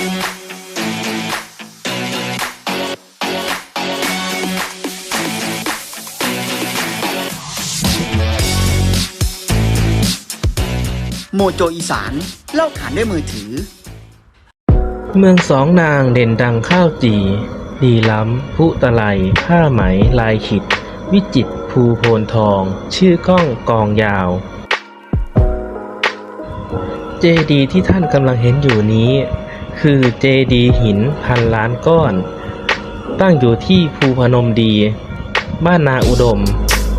โมโจอีสาน เล่าขานด้วยมือถือ เมืองสองนางเด่นดังข้าวจีดีล้ำผู้ตะไลผ้าไหมลายขิด วิจิตภูโพนทอง ชื่อก้องกองยาว เจดีที่ท่านกำลังเห็นอยู่นี้ คือเจดีหินพันล้านก้อน ตั้งอยู่ที่ภูพนมดี บ้านนาอุดม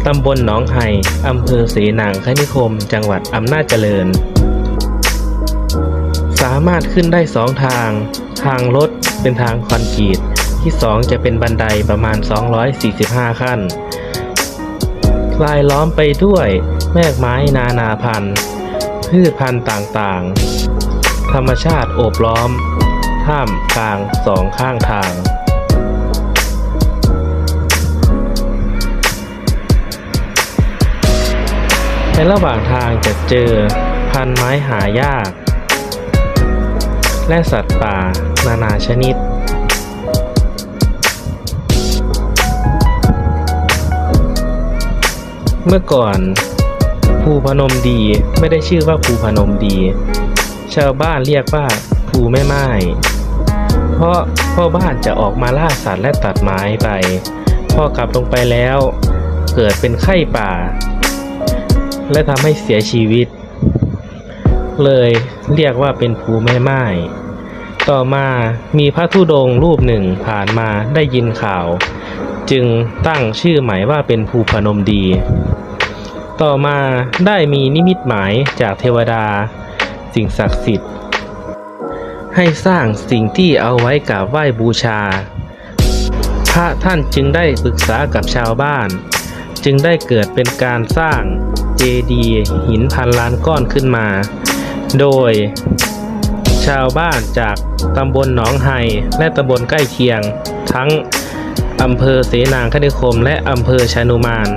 ตำบลหนองไห่อำเภอเสนางคณิคม จังหวัดอำนาจเจริญ สามารถขึ้นได้สองทาง ทางรถเป็นทางคอนกรีต ที่สองจะเป็นบันไดประมาณ 245 ขั้น ลายล้อมไปด้วยแมกไม้นานาพันธุ์ พืชพันธุ์ต่างๆ ธรรมชาติโอบล้อม ท่ามกลางสองข้างทาง ในระหว่างทางจะเจอพันไม้หายาก และสัตว์ป่านานาชนิดเมื่อก่อนภูพนมดีไม่ได้ชื่อว่าภูพนมดี ชาวบ้านเรียกว่าภูแม่ไม้เพราะพ่อบ้านจะออกมาล่าสัตว์และตัดไม้ไป พ่อกลับลงไปแล้ว เกิดเป็นไข้ป่า และทำให้เสียชีวิต เลยเรียกว่าเป็นภูแม่ไม้ต่อมามีพระธุดงค์รูปหนึ่งผ่านมาได้ยินข่าว จึงตั้งชื่อหมายว่าเป็นภูพนมดี ต่อมาได้มีนิมิตหมายจากเทวดา สิ่งศักดิ์สิทธิ์ ให้สร้างสิ่งที่เอาไว้กราบไหว้บูชา พระท่านจึงได้ปรึกษากับชาวบ้าน จึงได้เกิดเป็นการสร้างเจดีย์หินพันล้านก้อนขึ้นมา โดย ชาวบ้านจากตำบลหนองไฮและตำบลใกล้เคียง ทั้งอำเภอเสนางคณิคมและอำเภอชานุมาน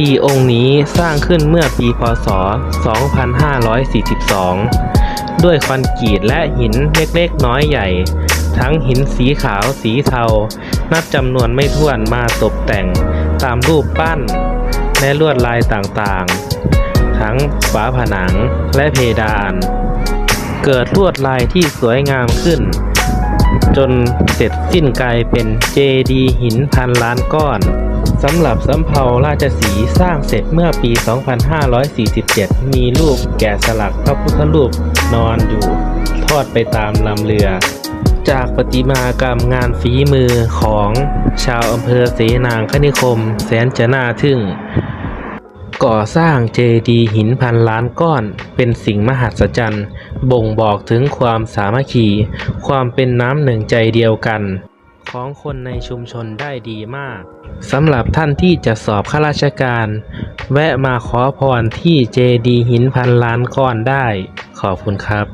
ดีย์องค์นี้สร้างขึ้นเมื่อปีพศ 2542 ด้วยคอนกรีตและหินเล็กๆ น้อยใหญ่ ทั้งหินสีขาวสีเทา นับจำนวนไม่ถ้วนมาตกแต่งตามรูปปั้น และลวดลายต่างๆ ทั้งฝาผนังและเพดาน เกิดลวดลายที่สวยงามขึ้น จนเสร็จสิ้นกลายเป็นเจดีหินพันล้านก้อนสำหรับสำเภาราชสีสร้างเสร็จเมื่อปี 2547 มีรูปแกะสลักพระพุทธรูปนอนอยู่ทอดไปตามลำเรือ จากประติมากรรมงานฝีมือของชาวอำเภอเสนางคณิคม แสนจะน่าทึ่ง ก่อสร้างเจดีย์หินพันล้านก้อน เป็นสิ่งมหัศจรรย์ บ่งบอกถึงความสามัคคี ความเป็นน้ำหนึ่งใจเดียวกัน ของคนในชุมชนได้ดีมากสำหรับท่านที่จะสอบข้าราชการ แวะมาขอพรที่เจดีย์หินพันล้านก้อนได้ ขอบคุณครับ